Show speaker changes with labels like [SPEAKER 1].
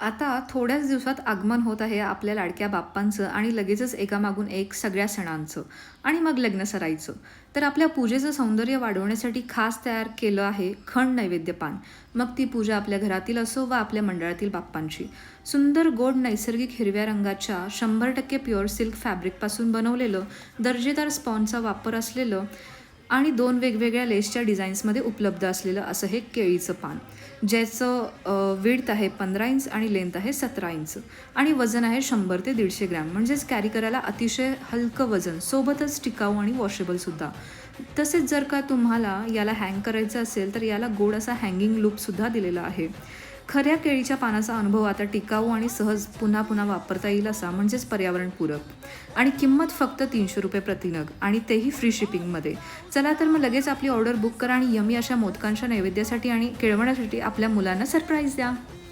[SPEAKER 1] आता थोड्याच दिवसात आगमन होत आहे आपल्या लाडक्या बाप्पांचं आणि लगेचच एकामागून एक सगळ्या सणांचं आणि मग लग्न सरायचं तर आपल्या पूजेचं सौंदर्य वाढवण्यासाठी खास तयार केलं आहे खंड नैवेद्यपान. मग ती पूजा आपल्या घरातील असो वा आपल्या मंडळातील बाप्पांची. सुंदर गोड नैसर्गिक हिरव्या रंगाच्या शंभर टक्के प्युअर सिल्क फॅब्रिकपासून बनवलेलं दर्जेदार स्पॉनचा वापर असलेलं आणि दोन वेगवेगळ्या लेसच्या डिझाईन्समध्ये उपलब्ध असलेलं असं हे केळीचं पान ज्याचं विड्थ आहे पंधरा इंच आणि लेंथ आहे सतरा इंच. आणि वजन आहे शंभर ते दीडशे ग्रॅम. म्हणजेच कॅरी करायला अतिशय हलकं वजन सोबतच टिकाऊ आणि वॉशेबलसुद्धा तसेच जर का तुम्हाला याला हँग करायचं असेल तर याला गोड असा हँगिंग लूपसुद्धा दिलेला आहे. खऱ्या केळीच्या पानाचा अनुभव आता टिकाऊ आणि सहज पुन्हा पुन्हा वापरता येईल असा म्हणजेच पर्यावरणपूरक. आणि किंमत फक्त तीनशे रुपये प्रतिनग आणि तेही फ्री शिपिंगमध्ये चला तर मग लगेच आपली ऑर्डर बुक करा आणि यमी अशा मोदकांच्या नैवेद्यासाठी आणि केळवण्यासाठी आपल्या मुलांना सरप्राईज द्या.